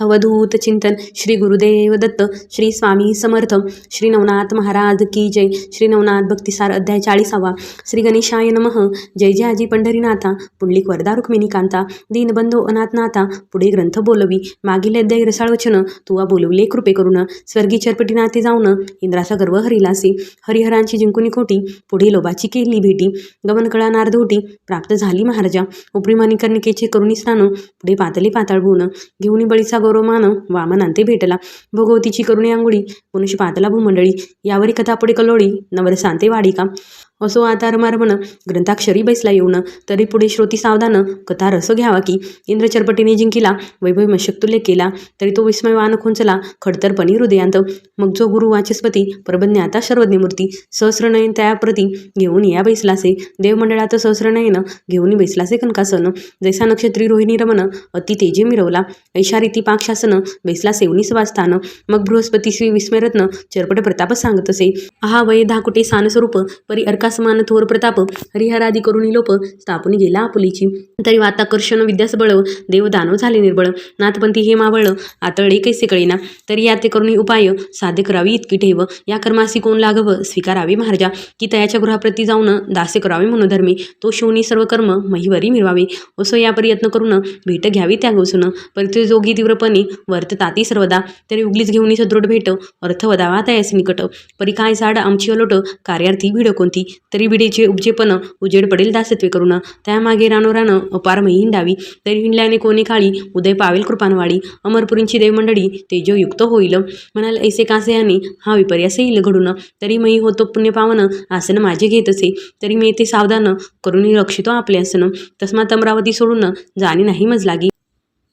अवधूत चिंतन श्री गुरुदेव दत्त श्री स्वामी समर्थ श्री नवनाथ महाराज की जय श्री नवनाथ भक्तिसार अध्याय चाळीसावा श्री गणेशाय नमः जय जय आजी पंढरीनाथा पुंडलिक वरदा रुक्मिणीकांता दीनबंधो अनाथनाथा पुढे ग्रंथ बोलवी मागील अध्याय रसाळ वचन तुवा बोलवले कृपे करून स्वर्गी चरपटी नाते जाऊन इंद्राचा गर्व हरिलासी हरिहरांची जिंकुनी खोटी पुढे लोबाची केली भेटी गमनकळा नारदोटी प्राप्त झाली महाराजा उपरी मानिकर्णिकेचे करुणी स्नान पुढे पातले पाताळभून घेऊन बळीचा गौरवमान वामनांते भेटला. भगवतीची करुणी आंघोळी मनुष्य पातला भूमंडळी यावरी कथा पुढे कलोळी नवरसांते वाडिका. असो आता रमारमण ग्रंथाक्षरी बैसला येऊन तरी पुढे श्रोती सावधान कथा रस घ्यावा की इंद्रचरपटीने जिंकिला वैभव मशक्तुल्य केला तरी तो विस्मयवान खुंचला खडतरपणी हृदयांत. मग जो गुरु वाचस्पती प्रबज्ञ आता मूर्ती सहस्रनयन त्याप्रती घेऊन या बैसलासे. देवमंडळात सहस्रनयन घेऊन बैसलासे कनकासन. जैसा नक्षत्री रोहिणी रमण अति तेजे मिरवला. ऐशा रीती पाकशासन बैसला सेवनी सभास्थान मग बृहस्पती श्री विस्मयरत्न चरपट प्रताप सांगत असे आहा वय धाकुटे सान स्वरूप परी अर्कासमान थोर प्रताप हरिहरादी करुणी लोप स्थापून गेला आपुलीची. तरी वाताकर्षण विद्यास बळव देव दानव झाले निर्बळ. नाथपंथी हे मावळ आतळे कैसे कळेना? तरी या ते करुणी उपाय साध्य करावी इतकी ठेव. या कर्मासी कोण लागव स्वीकारावे महाराजा. की तयाच्या गृहाप्रती जाऊन दासे करावे मनोधर्मी. तो शिवनी सर्व कर्म महिवरी मिळवावे. असो या प्रयत्न करून भेट घ्यावी त्या गोसून. परितोजोगी तीव्रपणे वर्तताती सर्वदा. तरी उगलीच घेऊन सदृढ भेट अर्थ वदावा तयासी निकट. परी काय झाड आमची अलोट कार्यार्थी भिड कोणती? तरी भिडेचे उपजेपण उजेड पडेल दासत्वे करून त्यामागे रानोरानं अपार मही हिंडावी तरी हिंडल्याने कोणी काळी उदय पावेल कृपानवाडी. अमरपुरींची देवमंडळी तेजोयुक्त होईल. म्हणाल ऐसे कासे आणि? हा विपर्यास येईल घडून. तरी मही होतो पुण्य पावन आसन माझे घेत असे तरी मी ते सावधान करून रक्षितो आपले आसन. तस्मात अमरावती सोडून जाणे नाही मजलागी.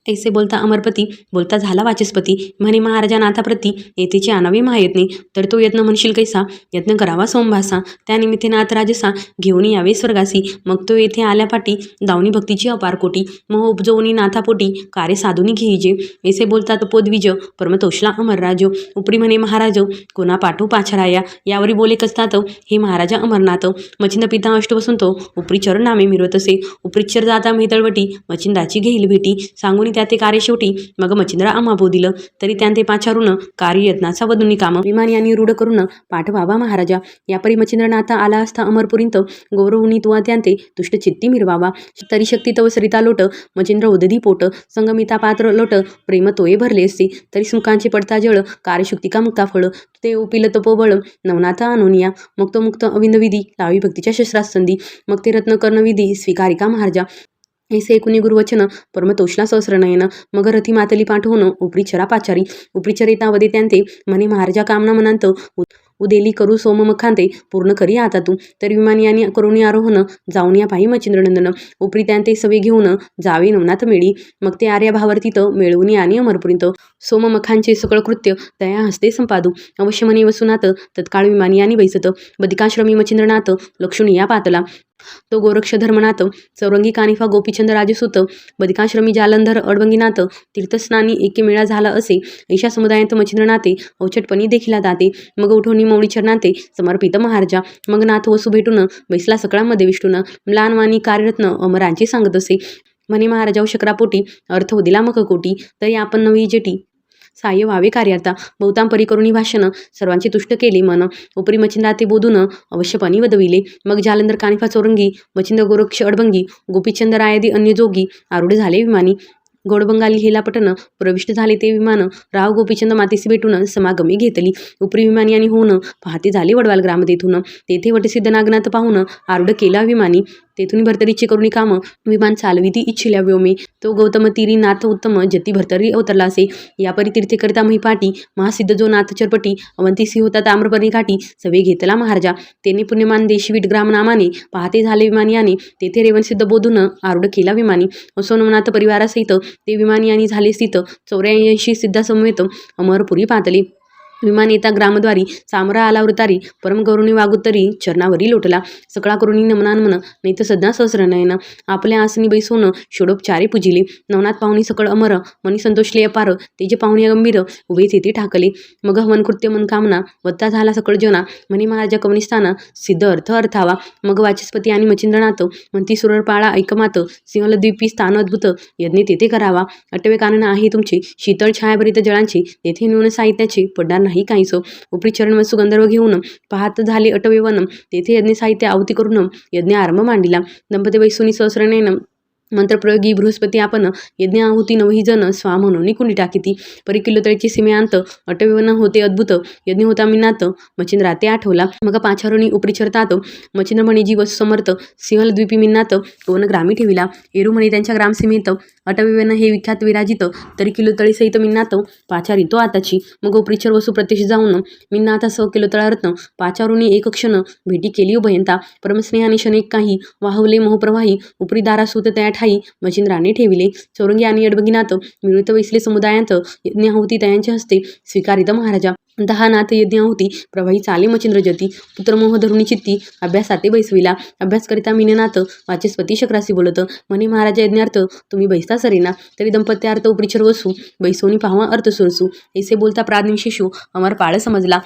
ऐसे बोलता अमरपती बोलता झाला वाचस्पती. म्हणे महाराजा नाथाप्रती येथेचे आणावे महायत्ने तर तो यत्न म्हणशील कैसा? यत्न करावा सोमभासा. त्यानिमित्ते नाथ राजसा घेऊन यावे स्वर्गासी. मग तो येथे आल्यापाटी दावणी भक्तीची अपार कोटी. मह उपजवणी नाथापोटी कार्य साधुनी घेईजे. ऐसे बोलतात पोद्विज परमतोषला अमरराज. उपरी म्हणे महाराज कोणा पाठो पाछराया? यावरी बोले कसतात? हे महाराजा अमरनाथ. मचिंद पिता अष्टवसंतो उपरीचर नामे मिरवत असे उपरीचर जाता मेहतळवटी मचिंदाची घेईल भेटी. सांगून त्या ते कार्य शेवटी मग मचिंद्र अमाभो दिलं. तरी त्यां ते पाचारून कार्ययत्नाचा वधुनी काम विमान यांनी रूढ करून पाठवावा महाराजा. यापरी मचिंद्रनाथा आला असता अमरपुरींत गौरवनी तुवा त्यांते तुष्ट चित्ती मिरवावा. तरी शक्ती तव सरिता लोट मचिंद्र उदधी पोट संगमिता पात्र लोट प्रेम तोये भरले असते. तरी सुखांचे पडता जळ कार्यशुक्तिका मुक्ता फळ? ते उपिल तपोबळ नवनाथा अनुनिया. मुक्त मुक्त अविंद विधी लावी भक्तीच्या शस्त्रास संधी मग ते रत्न कर्णविधी स्वीकारिका महाराजा? ऐसे कुणी गुरुवचन परमतोषला सहस्रनयन मग रथी मातली पाठवून उपरीचरा पाचारी उपरीचरितावदे त्यांते म्हणे महाराजा कामना मनांत उ- उदेली करू सोममखांते पूर्ण करी आता तू तर विमानी आणि करुणी आरोहण जाऊन या पायी मचिंद्रनंदन उपरी त्यांते सवे घेऊन जावे नवनाथ मेळी मग ते आर्या भावर्तीत मिळवून आणि अमरपुरीत सोममखांचे सकळ कृत्य तया हस्ते संपादू अवश्य म्हणे वसुनाथ तत्काळ विमानी आणि बैसत बदिकाश्रमी मचिंद्रनाथ लक्ष्मी या पातला तो गोरक्ष धर्मनाथ चौरंगी कानिफा गोपीचंद राजसूत बदिकाश्रमी जालंधर अडवंगीनाथ तीर्थस्नानी एकेमेळा झाला असे ऐशा समुदायात नाते औचटपणी देखिला जाते मग उठवणी मौळी नाते समर्पित महाराजा. मग नाथ वसू भेटून बैसला सकळामध्ये विष्णून म्लानवाणी कार्यरत्न अमरांची सांगत असे. म्हणे महाराजा शक्रापोटी अर्थ दिला मग कोटी तरी आपण नवी जेटी सहाय्य व्हावे कार्यार्था. बहुतां परिकरुणी भाषण सर्वांचे तुष्ट केले मन. उपरी मचिंदा ते बोधून अवश्यपणी वदविले. मग जालंधर कानिफा चोरंगी मचिंद गोरक्ष अडबंगी गोपीचंद रायादी अन्य जोगी आरूढ झाले विमानी. गोडबंगाली हेलापटन प्रविष्ट झाले ते विमान राव गोपीचंद मातीसी भेटून समागमी घेतली. उपरी विमानी आणि होऊन पाहते झाले वडवाल ग्राम तेथून तेथे वटसिद्ध नागनाथ पाहून आरुढ केला विमानी. तेथून भरतरीची करुणी काम विमान चालविती इच्छिल्या व्योमे. तो गौतम तिरी नाथ उत्तम जती भरतरी अवतरला असे. या तीर्थेकरिता महिपाटी महासिद्ध जो नाथ चरपटी अवंतीसी होता ताम्रपर्णी घाटी सवे घेतला महाराजा. तेने पुण्यमान देशवीट ग्राम नामाने पाहते झाले विमानी आणि तेथे रेवणसिद्ध बोधून आरूढ केला विमानी. असो परिवारासहित ते विमानी आणि झाले स्थित. चौऱ्याऐंशी सिद्धासमवेत अमरपुरी पातली. विमान येता ग्रामद्वारी सामरा आला वृतारी परम वागुतरी चरणावरी लोटला. सकळा करुणी नमनान मन नाही तर सदा सहस्र नयन. आपल्या आसनी बैसोन षोडोपचारे पूजिले. नवनाथ पाहुणी सकळ अमर मनी संतोषले अपार. तेजे पाहुणी गंभीर उभे तेथे ठाकले. मग हवनकृत्य कृत्य वत्ता झाला सकळ जना. म्हणे महाराजा कवनिस्थान सिद्ध अर्थ अर्थावा. मग वाचस्पती आणि मचिंद्रनाथ म्हणती सुरळपाळा ऐकमात. सिंहलद्वीपी स्थान अद्भुत यज्ञ तेथे करावा. अटवे कानन आहे तुमचे. शीतळ छायाभरित जळांची तेथे न्यून साहित्याचे पडणार नाही काहीसो. उपरी चरण व सुगंधर्व घेऊन पाहत झाले अटवेवन तेथे यज्ञ साहित्य आवती करून यज्ञ आरंभ मांडिला. दंपती वैसुनी सहस्रनेन मंत्रप्रयोगी बृहस्पती आपण यज्ञ आहुती नवही जन स्वा म्हणून कुणी टाकीती. परिकिलोतळीची सीमेअंत सीमेयांत अटविवन होते अद्भुत. यज्ञ होता मिनात मचिंद्रा ते आठवला. मग पाचारुणी उपरिचरतात मचिंद्र म्हणे जीव समर्थ सिंहलद्वीपी मिन्नात. कोण ग्रामी ठेविला. एरू म्हणे त्यांच्या ग्रामसीमेत अटविवेन हे विख्यात विराजित. तरी किलोतळी सहित मिन्नात पाचारी तो आताची. मग प्रिचर वसू प्रत्यक्ष जाऊन मिन्नाथा स किलोतळारत्न पाचारुनी एक क्षण भेटी केली उभयंता. परमस्नेहाने शनेक काही वाहवले मोहप्रवाही. उपरी दारासूत त्या ठाई मचिंद्राने ठेविले. चौरंगी आणि अडबगिनात मिळूत वैसले समुदायांत यज्ञाहुती तयांच्या हस्ते स्वीकारित महाराजा. दहा नाथ यज्ञाहुती प्रवाही चाले मचिंद्र जती पुत्रमोह धरुणी चित्ती अभ्यासाते बैसविला. अभ्यास करिता मिननाथ वाचस्पती शक्रासी बोलत म्हणे महाराजा यज्ञार्थ तुम्ही बैसता सरेना. तरी दंपत्यार्थ उपरिचर वसू. बैसोनी पाहवा अर्थ सुरसू. ऐसे बोलता प्राज्ञ शिशू अमर पाळ समजला.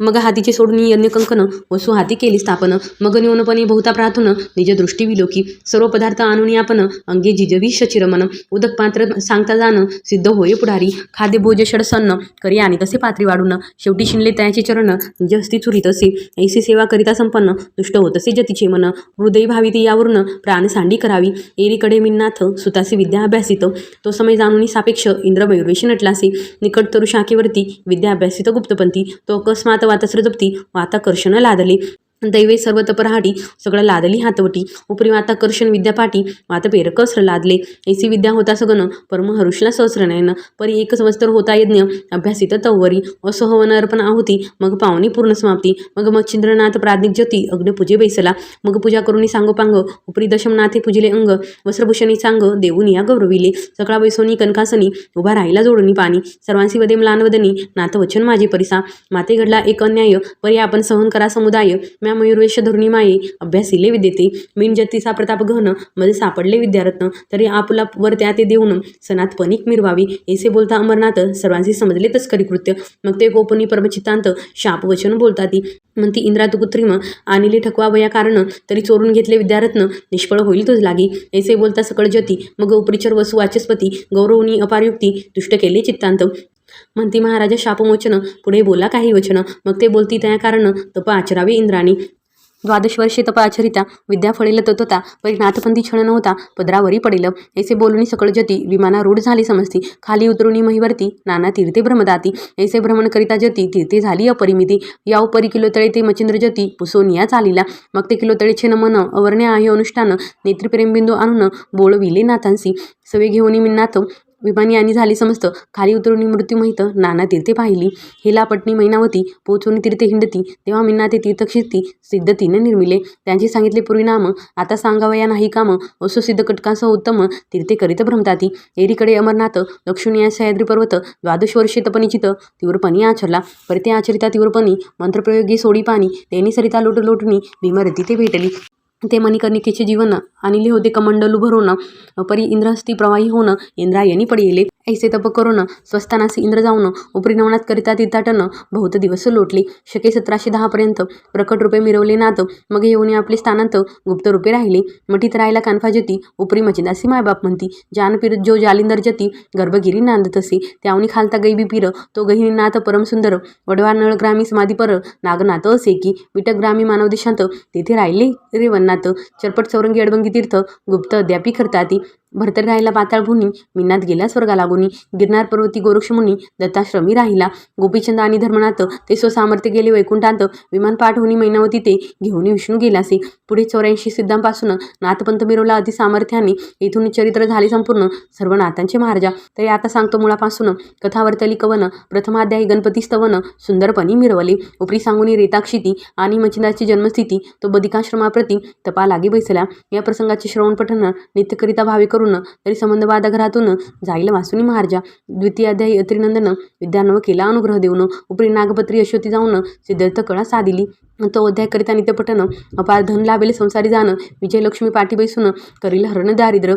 मग हातीचे सोडणी यज्ञ कंकन वसू हाती केली स्थापन. मग न्यूनपणे बहुता प्रार्थन निज दृष्टी विलोकी. सर्व पदार्थ आणून आपण अंगे जिजवी शचिरमन. उदक पात्र सांगता जाणं सिद्ध होय पुढारी. खाद्य भोज षडसन्न करी आणि तसे पात्री वाढून. शेवटी शिणले त्याचे चरण जस्ती चुरीत असे. ऐसी सेवा करिता संपन्न दुष्ट होत असे जतीचे मन. हृदय भावी ती यावरून प्राण सांडी करावी. एरीकडे मिन्नाथ सुतासी विद्या अभ्यासित. तो समय जाणून सापेक्ष इंद्र मयुरेशी नटलासे. निकट तरु शाखेवरती विद्या अभ्यासित गुप्तपंथी. तो अकस्मात वातस्र जपती वाताकर्षण लादले. दैवे सर्व तपरहाटी सगळं लादली हातवटी. उपरी माता कर्षण विद्यापाठी पेर पेरकस्र लादले. ऐसी विद्या होता सगन परम हरुषला सहस्र नयन परी एकच वस्त्र होता यज्ञ अभ्यासित तवरी असहवन अर्पण आहुती मग पावनी पूर्ण समाप्ती. मग मच्छिंद्रनाथ प्राज्ञिक ज्योती अग्निपूजे बैसला. मग पूजा करुणी सांगोपांग उपरी दशमनाथे पूजिले अंग. वस्त्रभूषणी सांग देऊन या गौरविले. सकळा बैसोनी कनकासनी उभा राहिला जोडणी पाणी. सर्वांसी वदे म्लानवदनी नाथ वचन माझे परिसा. माते घडला एक अन्याय परी आपण सहन करा समुदाय. म्या मयूरवेश धोरणी माये अभ्यासिले विद्येते. मीन जतीचा प्रताप गहनमध्ये सापडले विद्यारत्न. तरी आपला वर त्या ते देऊन सनात पनिक मिरवावी. ऐसे बोलता अमरनाथ सर्वांशी समजले तस्करी कृत्य. मग ते गोपनी परमचितांत शाप वचन बोलताती. म्हणती इंद्रा तू कृत्रिम आणिले ठकवा वया कारण तरी चोरून घेतले विद्यारत्न निष्फळ होईल तुझ लागी. ऐसे बोलता सकळ जती मग उपरिचर वसु वाचस्पती गौरवनी अपारयुक्ती दुष्ट केले चित्तांत. म्हणती महाराजा शापमोचन पुढे बोला काही वचन. मग ते बोलती त्या कारण तप आचरावे इंद्राणी. द्वादश वर्षे तप आचरिता विद्या फळेल तत्वता परी नाथपंथी क्षण नव्हता पदरावरी पडेल. ऐसे बोलणी सकळ जती विमाना रूढ झाली समजती खाली उतरुणी महिवरती नाना तीर्थे भ्रमदाती. ऐसे भ्रमण करिता जती तीर्थे झाली अपरिमिती. या उपरी किलोतळे ते मचिंद्र जती पुसोनिया चालिला. मग ते किलोतळेचे नमन अवर्ण्य आहे अनुष्ठान. नेत्रप्रेमबिंदू आणून बोळविले नाथांसी. सवे घेऊन मिन्नाथ विमानी आणि झाली समस्त. खाली उतरून मृत्यूमहित नाना तीर्थे पाहिली. हेला पटणी मैनावती पोचून तीर्थे हिंडती. तेव्हा मिन्ना ते तीर्थक्षिती सिद्ध तिने निर्मिले. त्यांचे सांगितले पूर्वी नाम आता सांगावया नाही काम असो सिद्ध कटकांसह उत्तम तीर्थे करीत भ्रमताती. एरीकडे अमरनाथ दक्षिणी सह्याद्री पर्वत द्वादश वर्षे तपनिचित तीव्रपणी आचरला. परते आचरिता तीव्रपणी मंत्रप्रयोगी सोडी पाणी तेनी सरिता लोट लोटणी भीमरती ते भेटली. ते मणिकर्णिकेचे जीवन आणले होते कमंडलू भरून परी इंद्रहस्ती प्रवाही होऊन इंद्रायणी पडिले ऐसे तप करून स्वस्थानास इंद्र जाऊन उपरी नवनाथ करिता तीर्थाटन बहुत दिवस लोटले. शके सतराशे दहापर्यंत प्रकट रूपे मिरवले नाथ मग येऊन आपले स्थानांत गुप्त रूपे राहिले. मठीत राहिला कानफा जती उपरी मचिदासी मायबाप म्हणती जानपीर जो जालिंदर जती गर्भगिरी नांदत असे त्यावनी खालता गैबी पीर तो गहिनी नाथ परमसुंदर वडवा नळ ग्रामी समाधीपर नागनाथ असे की विटक ग्रामी मानव देशांत तेथे राहिले रेवन्नाथ चरपट चौरंगी अडबंगी तीर्थ गुप्त अद्यापी करताती भरतर राहिला पाताळ भूनी मिन्नात गेला स्वर्गा लागून गिरनार पर्वती गोरक्षमुनी दत्ताश्रमी राहिला. गोपीचंद आणि धर्मनाथ ते स्वसामर्थ्य गेले वैकुंठांत. विमान पाठवणी मैनावती ते घेऊन विष्णू गेलासे पुढे चौऱ्याऐंशी सिद्धांपासून नाथपंथ मिरवला अति सामर्थ्याने. येथून चरित्र झाले संपूर्ण सर्व नाथांचे महाराजा. तरी आता सांगतो मुळापासून कथावर्तली कवन प्रथमाध्यायी गणपती स्तवन सुंदरपणी मिरवले. उपरी सांगुनी रेताक्षिती आणि मचिंदाची जन्मस्थिती तो बदिकाश्रमाप्रती तपा लागे बैसला. या प्रसंगाचे श्रवण पठण नित्यकरिता भावे करून तरी संबंध वादाघरातून जाईल वासुनी महाराजा द्वितीय अध्यायी त्रिनंदन विद्यानव केला अनुग्रह देऊन उपरी नागपत्री यशोती जाऊन सिद्धार्थ कळा साधिली. तो अध्याय करिता नित्यपठन अपार धन लाभेल संसारी जाणं विजयलक्ष्मी पाठी बैसून करील हरण दारिद्र्य.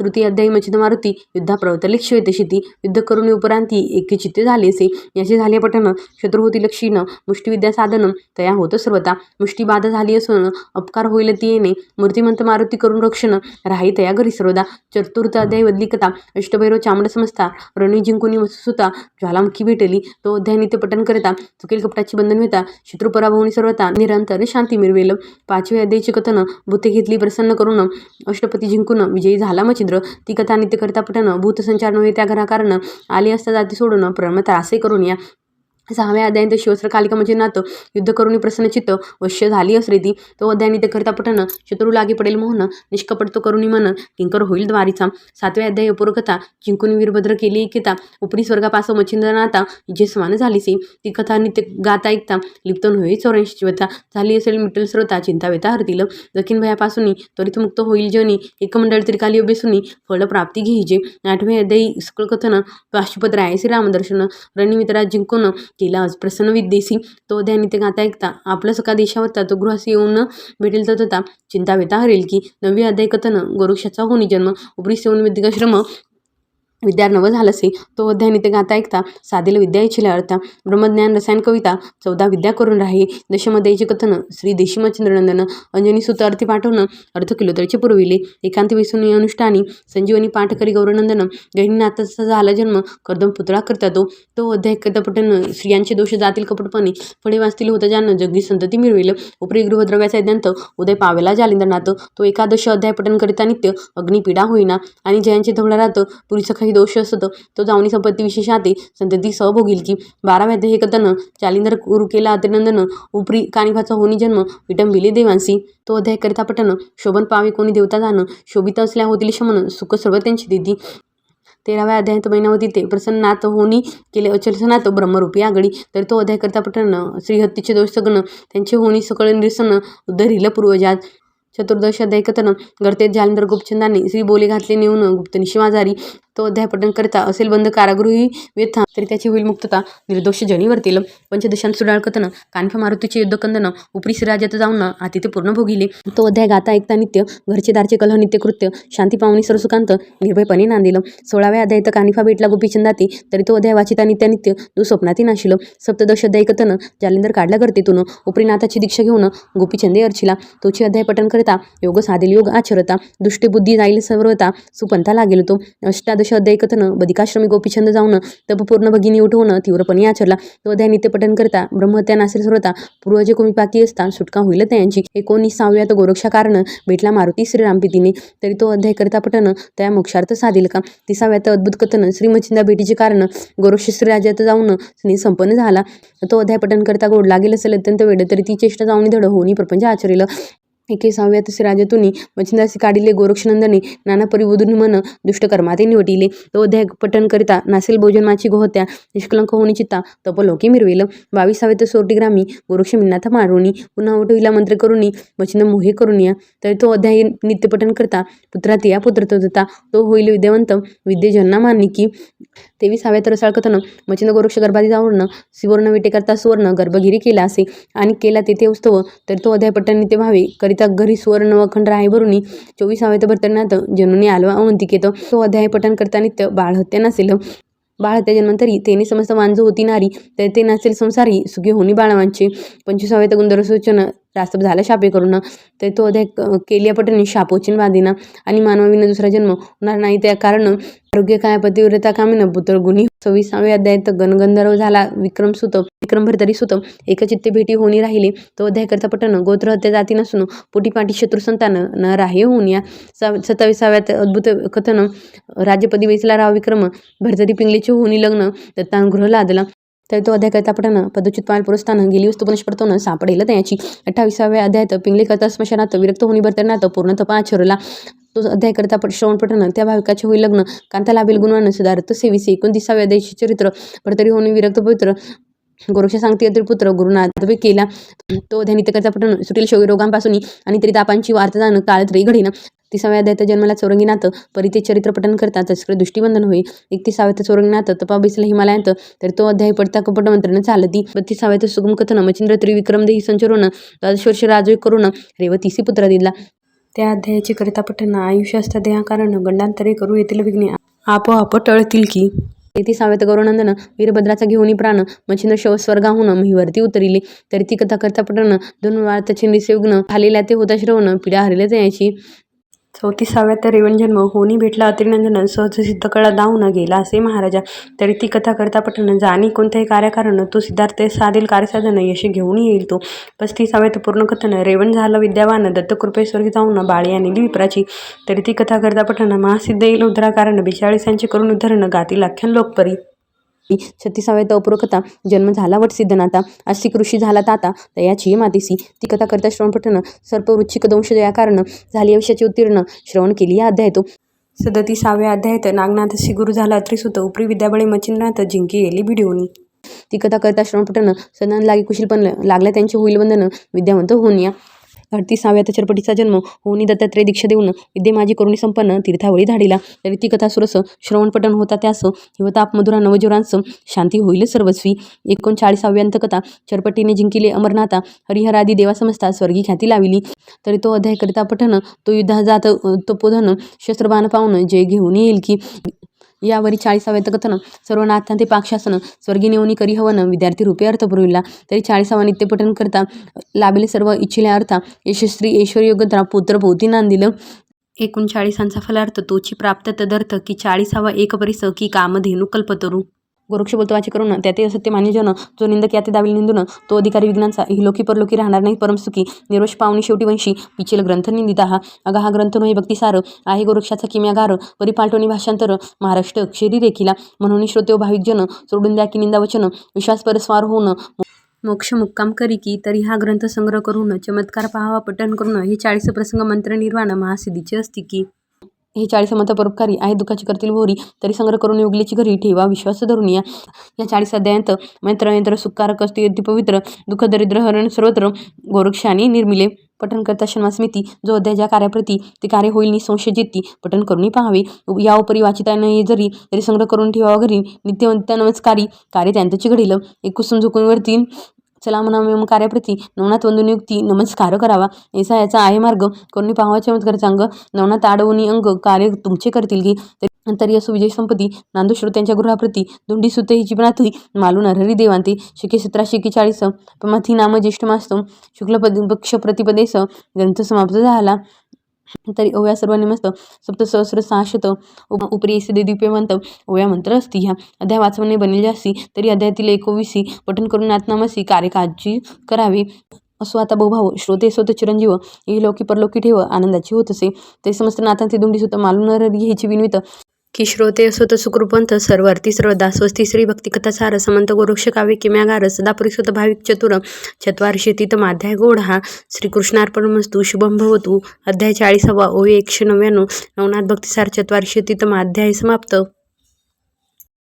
तृतीय अध्यायी मचित मारुती युद्धा प्रवर्तले श्वेतशिती युद्ध करून उपरांती एके चित्ते झाले असे. याचे झाले पठन शत्रू होती मुष्टीविद्या मुष्टिविद्या साधन तया होत सर्वता मुष्टीबाधा झाली असून अपकार होईल ती येणे. मूर्तिमंत मारुती करून रक्षण राही तया घरी सर्वदा. चतुर्थ अध्याय बदली कथा अष्टभैरव चामड समजता. रणी जिंकुनी वसुता ज्वालामुखी भेटली. तो अध्याय नित्य पठन करता चुकेल कपटाची बंधन होता शत्रू पराभवनी सर्वता निरंतर शांती मिळवेल पाचवे अध्यायचे कथन भूते घेतली प्रसन्न करून अष्टपती जिंकून विजयी झाला इंद्र ती कथा नित्यकरिता पठन भूतसंचार नव्हे त्या घराकारण आली असता जाती सोडून प्रमता असे करून या. सहाव्या अध्यायात शिवस्त्रकालिका म्हणजे नातं युद्ध करून प्रसन्नचित्त वश्य झाली असरे ती तो अध्याय ते करता पठन शत्रू लागे पडेल मोहन निष्कपट तो करुणी मन किंकर होईल द्वारीचा. सातव्या अध्याय पूर्वकथा जिंकून वीरभद्र केली एकता. उपरी स्वर्गापासून मच्छिंद्र नाता जे समान झालीसी ती कथा नित्य गाता ऐकता लिप्तन होईल चौऱ्याऐंशी व्यथा. झाली असेल मिटल श्रोता चिंता व्यथा हरतील. दखीन भयापासून त्वरित मुक्त होईल जनी. एकमंडळ त्रिकाली अभ्यासून फळ प्राप्ती घेईजे आठव्या अध्यायी सकळ कथन पाशुपत्र आहे श्री रामदर्शन जिंकून केला. आज प्रसन्न विद्येसी तो ध्यानी ते गाता ऐकता. आपला सका देशावरता तो गृहास येऊन भेटेल तर तथा चिंता वेता हरेल की नवी अध्याय कथन गोरुक्षाचा होणी जन्म. उपरी सेवन विद्याश्रम विद्या नव झालसे. तो अध्याय निते गाता ऐकता साधेल विद्या इच्छिला अर्था ब्रह्मज्ञान रसायन कविता चौदा विद्या करून राही. दशमध्यायचे कथन श्री देशीमचंद्रनंदन अंजनी सुत अर्थी पाठवणं अर्थ किलोतरचे पुरविले. एकांती विसुनी अनुष्ठानी संजीवनी पाठ करी गौरनंदन गहिनीनाथाचा झाला जन्म कर्दम पुतळा करता तो. तो अध्याय कथापठन स्त्रियांचे दोष जातील कपटपणे. फळे वाचतील होता ज्यानं जगदी संतती मिळविल. उपरी गृहद्रव्याचा यज्ञांत उदय पावेला जालिंद्रनाथ तो एकादश अध्याय पठन करिता नित्य अग्निपीडा होईना. आणि जयांचे धवळा राहतं पुरीचं काही दोष असत तो जावणी संपत्ती विशेष आते संतती सहभोगील की बाराव्या हे कथन चालिंदर गुरु केला अतिनंदन उपरी कानिफाचा होनी जन्म विटंबिले देवांसी. तो अध्याय करिता पठन शोभन पावे कोणी देवता जाणं शोभित असल्या होतील शमन सुख सर्व त्यांची दिदी तेराव्या अध्यायात महिनावती ते प्रसन्नात होणी केले अचलसनात ब्रह्मरूपी आगडी तर तो अध्याय करता पठण श्रीहत्तीचे दोष सगण त्यांचे होणी सकळ निरसन उद्धरिल पूर्वजात. चतुर्दश अध्याय कथन गर्तेत जालंधर गुप्तचंदाने श्री बोले घातले नेऊन गुप्त निशिमाजारी तो अध्यापटन करता असेल बंद कारागृही व्यथा तरी त्याची होईल मुक्तता. निर्दोष जनी वर्तील पंचदशांत सुडाळ कथन कानफ मारुतीचे युद्धकंदन उपरी श्रीराजात जाऊन आती ते पूर्ण भोगिले. तो अध्याय गाता ऐकता नित्य घरचे दारचे कलह नित्य कृत्य शांती पावनी सरसुकांत निर्भयपणे नांदिलं. सोळाव्या अध्यायात कानिफा भेटला गोपीचंदाती तरी तो अध्याय वाचिता नित्य नित्य स्वप्नाती नाशिल. सप्तदश अध्याय कथन जालिंदर काढला करतेतून उपरीनाथाची दीक्षा घेऊन गोपीचंदे अर्चिला. तोची अध्याय पटन करता योग साधील योग आचरता दुष्टी बुद्धी जाईल सर्वता. सुपंथा लागेल तो. अष्टादश अध्याय कथन बदिकाश्रमी गोपीचंद जाऊन तपपूर्ण भगिनी उठवणं तीव्रपणे आचरला. तो अध्याय नित्यपठन करता ब्रह्महत्या नासेल सर्वता. पूर्वजे कोमी पाकी असता सुटका होईल त्यांची. एकोणीसाव्यात गोरक्षा कारण भेटला मारुती श्रीरामपितीने तरी तो अध्याय करता पठन त्या मोक्षार्थ साधील का? तिसाव्यात अद्भुत कथन श्रीमचिंदा भेटीचे कारण गोरक्ष श्रीराज्यात जाऊन स्नेह संपन्न झाला. तो अध्याय पठन करता गोड लागेल असेल अत्यंत वेळ तरी ती चेष्टा जाऊन धड होऊन प्रपंच आचरेल. एकेसाव्यात राजतुनी मच्छिंदासी काढिले गोरक्षनंदने नाना परिवधून मन दुष्टकर्माते निवटिले तो अध्याय पठन करिता नासेल भोजनमाची गोहत्या निष्कलंक होणी चित्ता तपलोके मिरवेल बावीसाव्यात सोरटी ग्रामी गोरक्ष मिन्नाथ मारुणी पुन्हा उठविला मंत्र करुणी मच्छिंद मोहे करुनिया तर तो अध्याय नित्यपठन करता पुत्रात या पुत्र तो होईल विद्यावंत विद्येजन्ना मानिकी तेवीसाव्यात रसाळ कथन मच्छिंद गोरक्ष गर्भादी जावर्ण सुवर्ण विटे करता सुवर्ण गर्भगिरी केला असे आणि केला तेथे उत्सव तर तो अध्याय पठण नित्य भावे करीत घरी सुवर्ण व खंड राही भरुनी चोवीसाव्यात भरतनाथ जननी आलवा अवंतिकेत तो अध्याय पठण करता नित्य बाळहत्या नसेल. बाळहत्या जन्मंतरी तेने समस्त मांजो होती नारी तर ते नसेल संसारी सुखी होणी बाळावांचे. पंचवीसाव्यात गुंदर सूचन रास्तप झाला शापे करून. तर तो अध्याय केल्या पटणी शापोचिन बांधिना आणि मानवाविना दुसरा जन्म होणार नाही त्या कारण आरोग्य काय पतिव्रता कामेनं पुत्र गुणी सव्वीसाव्या अध्यायात गणगंधर्व झाला विक्रम सुतम विक्रम भरतरी सुत. एकचित्ते भेटी होणी राहिले. तो अध्याय करता पटन गोत्र हत्या जाती नसून पोटीपाटी शत्रू संतान न राहे होऊन या सत्तावीसाव्यात अद्भुत कथन राज्यपदी वेचला राव विक्रम भरतरी पिंगलीचे होणी लग्न दत्तानुग्रह लादला. तर तो अध्याय करता पठण पदच्युत पायल पुरस्तानं गेली वस्तू पुनष्पडतोनं सापडेल त्याची अठ्ठावीसाव्या अध्यायात पिंगले करता स्मशानात विरक्त होणी भरतरनाथ पूर्ण तपा तो अध्याय करता पट श्रवण पठण त्या भाविकाचे होई लग्न कांता लाभेल गुणवान सुधारत सेवीसे एकोणतीसाव्या अध्यायाचे चरित्र भरतरी होणी विरक्त पवित्र गोरक्ष सांगते पुत्र गुरुनाथ केला. तो अध्याय नित्य करता पठण सुटील शोगी रोगांपासून आणि तरी तापांची वार्ता जाणं काळ तरी घडीनं. एकतीसाव्या अध्यायात जन्माला चौरंगीनाथ परिते चरित्र पठन करता तस्कर दृष्टीबंधन होई. एकतीसाव्यात चौरंगीनाथ तपा बिसला हिमालयात तर तो अध्याय पडता कपट मंत्रण चालती. बत्तीसाव्यात सुगम कथन मचिंद्र त्रिविक्रम देही संचरून द्वादश वर्ष राजोय करून रेवतीसी पुत्र दिला. त्या अध्यायाचे करिता पठन आयुष्य देहाकारण कारण गंडांतरे करू येतील विघ्ने आपोआप टळतील की. तेहतीसाव्यात गौरनंदन वीरभद्राचा घेऊन प्राण मच्छिंद्र शव स्वर्गाहून मीवरती उतरिले. तरी ती कथा करता पटन दोन वार्ताचे निसयुग्न खालेल्या ते होता श्रवण पिढ्या हरले जायची. चौतीसाव्यात रेवण जन्म होनी भेटला. अतिनंदन सहज सिद्ध कळा दाहून गेला असे महाराजा. तरी ती कथा करता पठण जाणी कोणत्याही कार्याकारण तो सिद्धार्थ साधील कार्यसाधन यश घेऊन येईल तो. पस्तीसाव्यात पूर्ण कथन रेवण झालं. विद्यावान दत्तकृपेश्वरी जाऊन बाळी आणि विप्राची तरी ती कथा करता पठण महासिद्ध येईल उद्धरा कारण बेचाळीसांचे करून उद्धरण गातील आख्यान लोकपरी. छत्तीसाव्या अपूर्व कथा जन्म झाला वट सिद्धनाथा. अशी कृषी झाला ताता. तयाची मातीसी ती कथा करता श्रवण सर्पवृच्छिक दंश या कारण झाली आयुष्याची उत्तीर्ण श्रवण केली या अध्याय तो. सदतीसाव्या अध्यायात नागनाथ श्री गुरु झाला त्रिसुत उपरी विद्याबळे मच्छिंद्रनाथ जिंकी गेली भिडिओनी ती कथा करता श्रवण सदन लागे कुशीलपण लागल्या त्यांचे होईल वंदन विद्यावंत होऊन या. अडतीसाव्या चरपटीचा जन्म होऊनी दत्तात्रय दीक्षा देऊन विद्ये माझी करुणी संपन्न तीर्थावळी धाडीला. तरी ती कथा सुरस श्रवणपठण होता त्यास हिवताप मधुरा नवजुरांस शांती होईल सर्वस्वी. एकोणचाळीसाव्यांत कथा चरपटीने जिंकिले अमरनाथा हरिहरादी देवा समजता स्वर्गी ख्याती लाविली. तरी तो अध्याय करिता पठन तो युद्धा जात तपोधन शस्त्रबाण पाहून जय घेऊन येईल की यावरी चाळीसाव्या कथन सर्व नाथांते पाकशासन स्वर्गी नेऊनी करी हवन विद्यार्थी रूपे अर्थ पुरविला. तरी चाळीसावा नित्यपठन करता लाभले सर्व इच्छिल्या अर्था यशस्वी ऐश्वर्य गत्रा पुत्र भोवती नांदिलं. एकोणचाळीसांचा फलार्थ तोची प्राप्त तदर्थ की चाळीसावा एक परिस की कामधेनु कल्पतरू. गोरक्ष बोलतो वाचे करून त्याते असत्य मान्यजन जो निंदक याते दावी निंदून तो अधिकारी विज्ञानचा ही लोकी परलोकी राहणार नाही परमसुखी निरोष पावणी शेवटी वंशी पिचेल ग्रंथ निंदिता हा. अगा हा ग्रंथ नोही भक्तिसार आहे गोरक्षाचा किम्यागार परिपालटोनी भाषांतर महाराष्ट्र अक्षरी रेखिला म्हणून श्रोते भाविक जन सोडून द्या की निंदा वचन विश्वास परस्वार होऊन मोक्ष मुक्काम करी की तरी हा ग्रंथ संग्रह करून चमत्कार पाहावा पठण करून हे चाळीस प्रसंग मंत्र निर्वाण महासिद्धीचे असती की हे चाळीस मत परोपकारी आहे दुःखाची करतील भोरी तरी संग्रह करून योगलीची घरी ठेवा विश्वास धरून या. या चाळीस अध्यायांत मैत्र यंत्र सुखकारक असते पवित्र दुःख दरिद्र हरण सर्वत्र गोरक्षाने निर्मिले. पठन करता शन्मास्मिती जो अध्याय ज्या कार्याप्रती ते कार्य होईल निसंशय जित्ती पठन करूनही पाहावे. या उपरी वाचिता नाही जरी तरी संग्रह करून ठेवावा घरी. नित्यवंत नमस्कारी. कार्य त्यांच्याची घडील. एक कुसुम झुकूनवरती चला म्हणा कार्याप्रती नवनाथ वंदुनियुक्ती नमस्कार करावा. ऐसा याचा आहे मार्ग. कोणी पाहावा चमत्कार चांग. नवनाथ आडवणी अंग. कार्य तुमचे करतील की. तरी- असो विजय संपती नांदू श्रोत्यांच्या गृहाप्रती धुंडी सुत हिची नाथी मालून हरहरी देवांती शिके सतरा शिके चाळीस पमाथी नाम ज्येष्ठ मास्त शुक्लपद पक्ष प्रतिपदेस ग्रंथ समाप्त झाला. तरी ओव्या सर्वांनी मस्त सप्त सहस्र सहाशत उपरी उपरी दीपे म्हणत ओव्या मंत्र असती ह्या. अध्याय वाचवणे बनेल जास्ती तरी अध्यायातील एकोवीसी पठन करून नातनामसी कार्यकाजी करावी. असो आता बहुभाव श्रोते स्वत चिरंजीव ही लोकी परलोकी ठेव आनंदाची होत असे. ते समस्त नाथांचे दोंडी सुद्धा मालून ह्याची विनवित की श्रोते स्वत सुकृपंथ सर्वार्थी श्रद्धा स्वस्ती श्री भक्तिकथा सार समंत गोरक्ष काव्य किम्यागार सदापुरी स्वत भाविक चतुर चत्वारशे तीतमाध्याय गोड हा. श्रीकृष्णार्पणमस्तु शुभम भवतु. अध्याय चाळीसावा ओवे एकशे नव्याण्णव. नवनाथ भक्तिसार चत्वारशे तीतमाध्याय समाप्त.